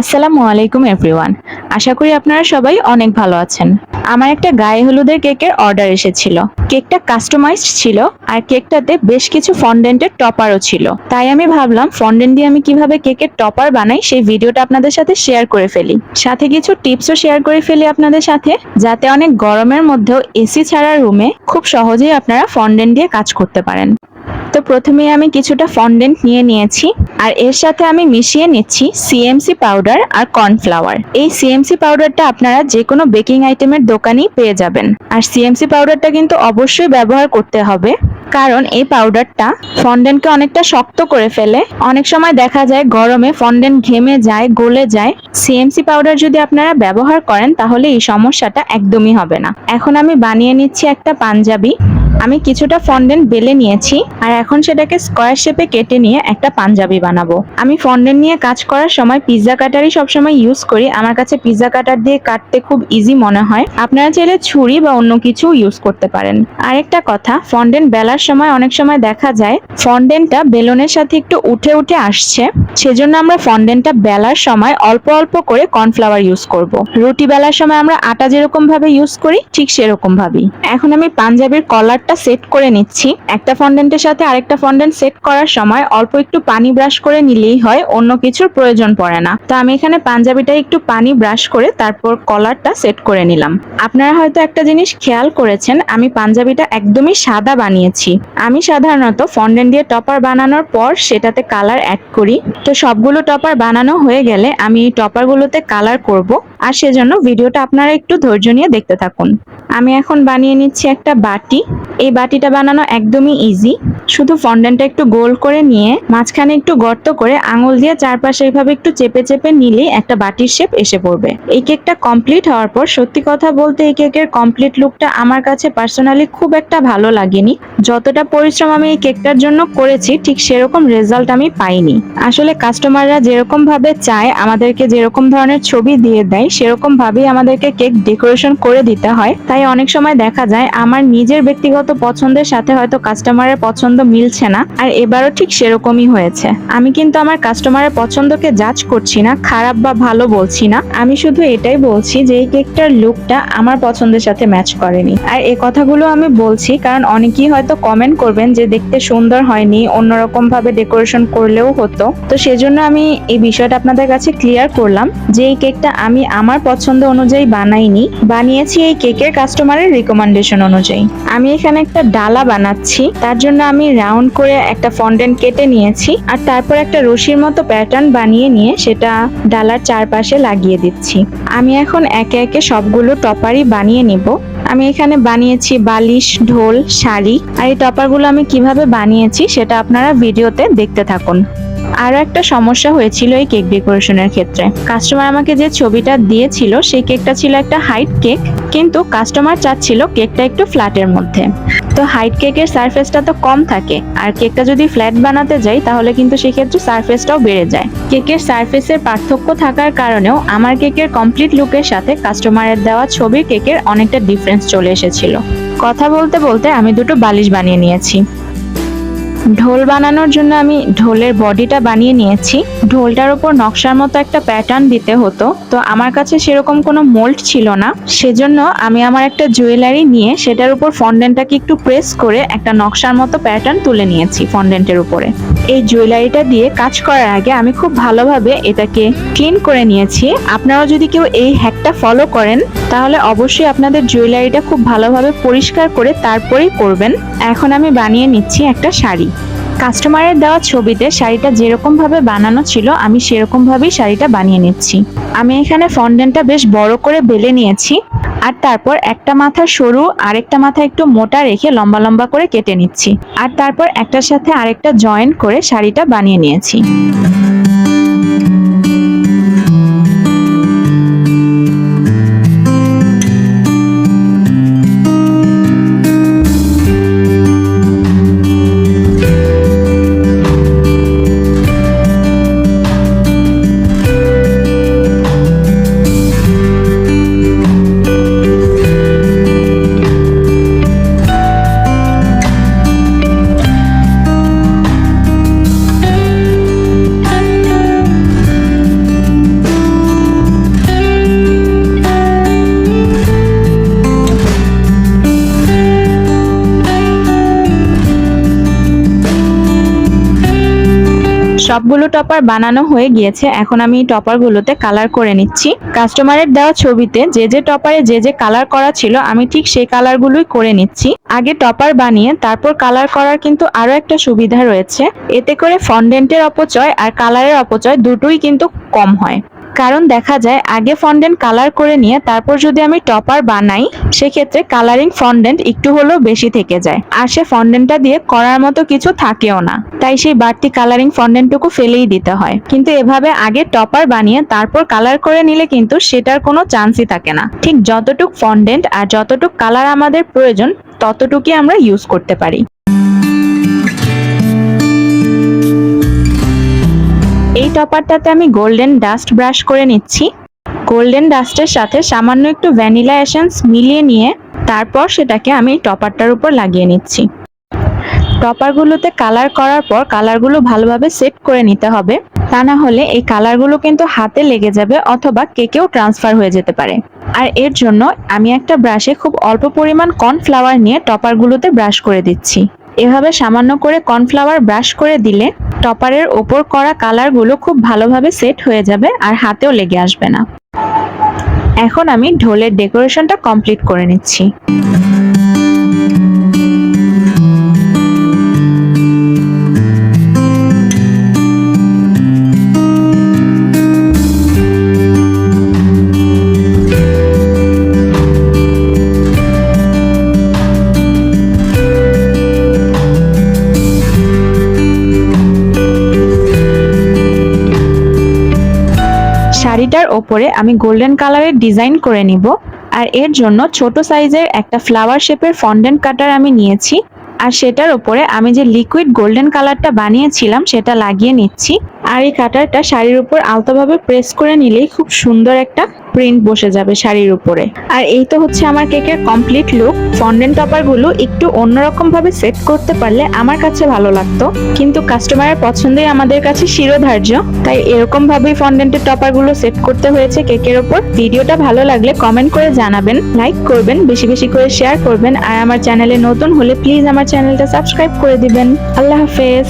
আসসালামু আলাইকুম এভরিওয়ান আশা করি আপনারা সবাই অনেক ভালো আছেন। আমার একটা গায়ে হলুদের কেকের অর্ডার এসেছিল। কেকটা কাস্টমাইজড ছিল আর কেকটাতে বেশ কিছু ফন্ডেন্টের টপারও ছিল। তাই আমি ভাবলাম ফন্ডেন্ট দিয়ে আমি কীভাবে কেকের টপার বানাই সেই ভিডিওটা আপনাদের সাথে শেয়ার করে ফেলি। সাথে কিছু টিপসও শেয়ার করে ফেলি আপনাদের সাথে, যাতে অনেক গরমের মধ্যেও এসি ছাড়া রুমে খুব সহজেই আপনারা ফন্ডেন্ট দিয়ে কাজ করতে পারেন। তো প্রথমে আমি কিছুটা ফন্ডেন্ট নিয়ে নিয়েছি আর এর সাথে আমি মিশিয়ে নিচ্ছি সিএমসি পাউডার আর কর্নফ্লাওয়ার এই সিএমসি পাউডারটা আপনারা যে কোনো বেকিং আইটেমের দোকানেই পেয়ে যাবেন। আর সিএমসি পাউডারটা কিন্তু অবশ্যই ব্যবহার করতে হবে, কারণ এই পাউডারটা ফন্ডেন্টকে অনেকটা শক্ত করে ফেলে। অনেক সময় দেখা যায় গরমে ফন্ডেন্ট ঘেমে যায়, গলে যায়। সিএমসি পাউডার যদি আপনারা ব্যবহার করেন, তাহলে এই সমস্যাটা একদমই হবে না। এখন আমি বানিয়ে নিচ্ছি একটা পাঞ্জাবি। আমি কিছুটা ফন্ডেন্ট বেলে নিয়েছি আর এখন সেটাকে স্কোয়ার শেপে কেটে নিয়ে একটা পাঞ্জাবি বানাবো। আমি ফন্ডেন্ট নিয়ে কাজ করার সময় পিৎজা কাটারই সবসময় ইউজ করি। আমার কাছে পিৎজা কাটার দিয়ে কাটতে খুব ইজি মনে হয়। আপনারা চাইলে ছুরি বা অন্য কিছু ইউজ করতে পারেন। আরেকটা কথা ফন্ডেন্ট বেলার সময় অনেক সময় দেখা যায় ফন্ডেন্টটা বেলনের সাথে একটু উঠে উঠে আসছে। সেজন্য আমরা ফন্ডেন্টটা বেলার সময় অল্প অল্প করে কর্নফ্লাওয়ার ইউজ করব। রুটি বেলার সময় আমরা আটা যেরকম ভাবে ইউজ করি, ঠিক সেরকম ভাবেই। এখন আমি পাঞ্জাবির কলারটা সেট করে নিচ্ছি। একটা ফন্ডেন্টের সাথে আরেকটা ফন্ডেন্ট সেট করার সময় অল্প একটু পানি ব্রাশ করে নিলেই হয়, অন্য কিছুর প্রয়োজন পড়ে না। তো আমি এখানে পাঞ্জাবিটা একটু পানি ব্রাশ করে তারপর কলারটা সেট করে নিলাম। আপনারা হয়তো একটা জিনিস খেয়াল করেছেন, আমি পাঞ্জাবিটা একদমই সাদা বানিয়েছি। আমি সাধারণত ফন্ডেন্ট দিয়ে টপার বানানোর পর সেটাতে কালার অ্যাড করি। তো সবগুলো টপার বানানো হয়ে গেলে আমি এই টপারগুলোতে কালার করব। আর সেজন্য ভিডিওটা আপনারা একটু ধৈর্য নিয়ে দেখতে থাকুন। আমি এখন বানিয়ে নিচ্ছি একটা বাটি। এই বাটিটা বানানো একদমই ইজি শুধু ফন্ডেন্টটা একটু গোল করে নিয়ে মাঝখানে একটু গর্ত করে আঙুল দিয়ে চারপাশে এইভাবে একটু চেপে চেপে নিলেই একটা বাটির শেপ এসে পড়বে। এই কেকটা কমপ্লিট হওয়ার পর সত্যি কথা বলতে এই কেকের কমপ্লিট লুকটা আমার কাছে পার্সোনালি খুব একটা ভালো লাগেনি। যতটা পরিশ্রম আমি এই কেকটার জন্য করেছি, ঠিক সেরকম রেজাল্ট আমি পাইনি। আসলে কাস্টমাররা যেরকম ভাবে চায়, আমাদেরকে যেরকম ধরনের ছবি দিয়ে দেয় সেরকম ভাবেই আমাদেরকে কেক ডেকোরেশন করে দিতে হয়। তাই অনেক সময় দেখা যায় আমার নিজের ব্যক্তিগত পছন্দের সাথে হয়তো কাস্টমারের পছন্দ মিলছে না, আর এবারও ঠিক সেরকমই হয়েছে। আমি কিন্তু আমার কাস্টমারের পছন্দকে জাজ করছি না, খারাপ বা ভালো বলছি না। আমি শুধু এটাই বলছি যে এই কেকটার লুকটা আমার পছন্দের সাথে ম্যাচ করেনি। আর এই কথাগুলো আমি বলছি কারণ অনেকেই হয়তো কমেন্ট করবেন যে দেখতে সুন্দর হয়নি অন্যরকম ভাবে ডেকোরেশন করলেও হতো। তো সেজন্য আমি এই বিষয়টা আপনাদের কাছে ক্লিয়ার করলাম যে এই কেকটা আমি আমার পছন্দ অনুযায়ী বানাইনি, বানিয়েছি এই কেকের কাস্টমারের রিকমেন্ডেশন অনুযায়ী। আমি এখানে একটা ডালা বানাচ্ছি, তার জন্য আমি রাউন্ড করে একটা ফন্ডেন্ট কেটে নিয়েছি, আর তারপর একটা রশির মতো প্যাটার্ন বানিয়ে নিয়ে সেটা ডালার চারপাশে লাগিয়ে দিচ্ছি। আমি এখন একে একে সবগুলো টপারই বানিয়ে নিব। আমি এখানে বানিয়েছি বালিশ, ঢোল, শাড়ি, আর এই টপারগুলো আমি কীভাবে বানিয়েছি সেটা আপনারা ভিডিওতে দেখতে থাকুন। আরও একটা সমস্যা হয়েছিল এই কেক ডেকোরেশনের ক্ষেত্রে। কাস্টমার আমাকে যে ছবিটা দিয়েছিল, সেই কেকটা ছিল একটা হাইট কেক, কিন্তু কাস্টমার চাচ্ছিল কেকটা একটু ফ্ল্যাটের মধ্যে। তো হাইট কেকের সারফেসটা তো কম থাকে, আর কেকটা যদি ফ্ল্যাট বানাতে যাই, তাহলে কিন্তু সেক্ষেত্রে সারফেসটাও বেড়ে যায়। কেকের সারফেসের পার্থক্য থাকার কারণেও আমার কেকের কমপ্লিট লুকের সাথে কাস্টমারের দেওয়া ছবির কেকের অনেকটা ডিফারেন্স চলে এসেছিল। কথা বলতে বলতে আমি দুটো বালিশ বানিয়ে নিয়েছি। ঢোল বানানোর জন্য আমি ঢোলের বডিটা বানিয়ে নিয়েছি। ঢোলটার উপর নকশার মতো একটা প্যাটার্ন দিতে হতো। তো আমার কাছে সেরকম কোনো মোল্ড ছিল না। সেজন্য আমি আমার একটা জুয়েলারি নিয়ে সেটার উপর ফন্ডেন্টটাকে একটু প্রেস করে একটা নকশার মতো প্যাটার্ন তুলে নিয়েছি ফন্ডেন্টের উপরে। এই জুয়েলারিটা দিয়ে কাজ করার আগে আমি খুব ভালোভাবে এটাকে ক্লিন করে নিয়েছি। আপনারাও যদি কেউ এই হ্যাকটা ফলো করেন, তাহলে অবশ্যই আপনাদের জুয়েলারিটা খুব ভালোভাবে পরিষ্কার করে তারপরেই করবেন। এখন আমি বানিয়ে নিচ্ছি একটা শাড়ি। কাস্টমারের দেওয়া ছবিতে শাড়িটা যেরকম ভাবে বানানো ছিল, আমি সেরকম ভাবেই শাড়িটা বানিয়ে নিচ্ছি। আমি এখানে ফন্ডেনটা বেশ বড় করে বেলে নিয়েছি, আর তারপর একটা মাথা সরু, আরেকটা মাথা একটু মোটা রেখে লম্বা লম্বা করে কেটে নিচ্ছি। আর তারপর একটার সাথে আরেকটা জয়েন করে শাড়িটা বানিয়ে নিয়েছি। সবগুলো টপার বানানো হয়ে গিয়েছে, এখন আমি টপারগুলোতে কালার করে নিচ্ছি। কাস্টমারের দেওয়া ছবিতে যে যে টপারে যে যে কালার করা ছিল, আমি ঠিক সেই কালারগুলোই করে নিচ্ছি। আগে টপার বানিয়ে তারপর কালার করার কিন্তু আরও একটা সুবিধা রয়েছে। এতে করে ফন্ডেন্টের অপচয় আর কালারের অপচয় দুটোই কিন্তু কম হয়। কারণ দেখা যায়, আগে ফন্ডেন্ট কালার করে নিয়ে তারপর যদি আমি টপার বানাই, সেক্ষেত্রে কালারিং ফন্ডেন্ট একটু হলেও বেশি থেকে যায়। আর সে ফন্ডেন্টটা দিয়ে করার মতো কিছু থাকেও না। তাই সেই বাড়তি কালারিং ফন্ডেন্টটুকু ফেলেই দিতে হয়। কিন্তু এভাবে আগে টপার বানিয়ে তারপর কালার করে নিলে কিন্তু সেটার কোনো চান্সই থাকে না। ঠিক যতটুক ফন্ডেন্ট আর যতটুক কালার আমাদের প্রয়োজন, ততটুকুই আমরা ইউজ করতে পারি। এই টপারটাতে আমি গোল্ডেন ডাস্ট ব্রাশ করে নিচ্ছি। গোল্ডেন ডাস্টের সাথে সামান্য একটু ভ্যানিলা এসেন্স মিলিয়ে নিয়ে তারপর সেটাকে আমি টপারটার উপর লাগিয়ে নিচ্ছি। টপারগুলোতে কালার করার পর কালারগুলো ভালোভাবে সেট করে নিতে হবে। তা না হলে এই কালারগুলো কিন্তু হাতে লেগে যাবে অথবা কেকেও ট্রান্সফার হয়ে যেতে পারে। আর এর জন্য আমি একটা ব্রাশে খুব অল্প পরিমাণ কর্নফ্লাওয়ার নিয়ে টপারগুলোতে ব্রাশ করে দিচ্ছি। এভাবে সামান্য করে কর্নফ্লাওয়ার ব্রাশ করে দিলে টপারের ওপর করা কালারগুলো খুব ভালোভাবে সেট হয়ে যাবে আর হাতেও লেগে আসবে না। এখন আমি ঢোলের ডেকোরেশনটা কমপ্লিট করে নিচ্ছি। শাড়িটার ওপরে আমি গোল্ডেন কালারের ডিজাইন করে নিব। আর এর জন্য ছোট সাইজের একটা ফ্লাওয়ার শেপের ফন্ডেন্ট কাটার আমি নিয়েছি। আর সেটার ওপরে আমি যে লিকুইড গোল্ডেন কালারটা বানিয়েছিলাম সেটা লাগিয়ে নিচ্ছি। আর এই কাটারটা শাড়ির উপর আলতোভাবে প্রেস করে নিলেই খুব সুন্দর একটা প্রিন্ট বসে যাবে শাড়ির উপরে। আর এই তো হচ্ছে আমার কেকের কমপ্লিট লুক ফন্ডেন্ট টপারগুলো একটু অন্যরকম ভাবে সেট করতে পারলে আমার কাছে ভালো লাগতো। কিন্তু কাস্টমারের পছন্দই আমাদের কাছে শিরোধার্য। তাই এরকম ভাবেই ফন্ডেন্টের টপারগুলো সেট করতে হয়েছে কেকের ওপর ভিডিওটা ভালো লাগলে কমেন্ট করে জানাবেন লাইক করবেন, বেশি বেশি করে শেয়ার করবেন। আর আমার চ্যানেলে নতুন হলে প্লিজ আমার চ্যানেলটা সাবস্ক্রাইব করে দিবেন। আল্লাহ হাফেজ।